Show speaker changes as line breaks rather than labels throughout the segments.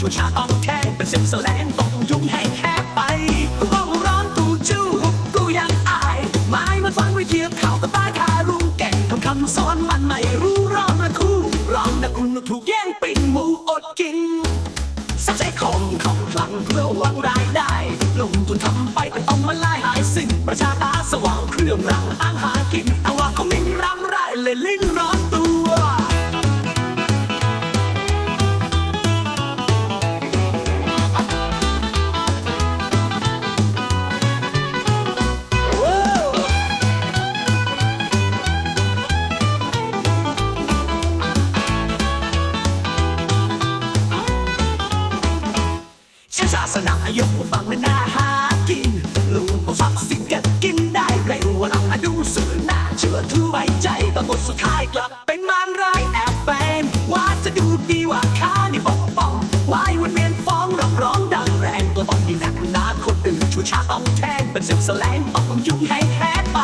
ช่วยชาต้อง เทียบข่าวกับตายคารุงแก่งคำคำสอนมันไม่รู้ร้องนะคู่ร้องนะคุณถูกแย่งปิ่นหมูอดกินสักใจของของคลังเพื่อหวังรายได้ ลงทุนทำไปก็ต้องมาไล่หายสิ่งประชาตาสว่างเครื่องรางอาหากินเอาว่าเขาไม่รำไรเลยลิ้น ยมบังและนาหากินลูกก็ฟักสิ่งกันกินได้เร็วเรามาดูสื่อหน้าเชื่อถือไว้ใจแต่บทสุดท้ายกลับเป็นมารร้ายแอบแฝงว่าจะดูดีว่าข้านี่ปกป้องวายวนเวียนฟ้องร้องร้องดังแรงตัวบอลนี่หนักหนาคนอื่นชูชาต้องแทงเป็นเสียงแสลงต้องยุ่งให้แพ้ไป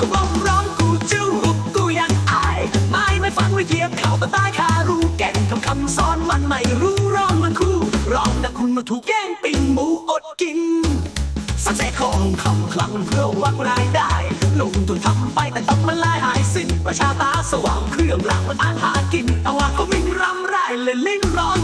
ก็ร้องร้องกูจู้กูยังอายไม่ไม่ฟังไม่เทียบเข่าวแต่ใต้คารู้แก่นคำคำสอนมันไม่รู้ร้องมันคู่ร้องนะคุณมาถูกแย่งปิ่งหมูอด กินสเจของทำคลังเพื่อหวังรายได้ ลงทุนทำไปแต่ต้องมันลายหายสิ้น ประชาตาสว่างเครื่องหลังมันอาหากินอาว่าก็มิ่งรำไรเลยลิ้นร้อน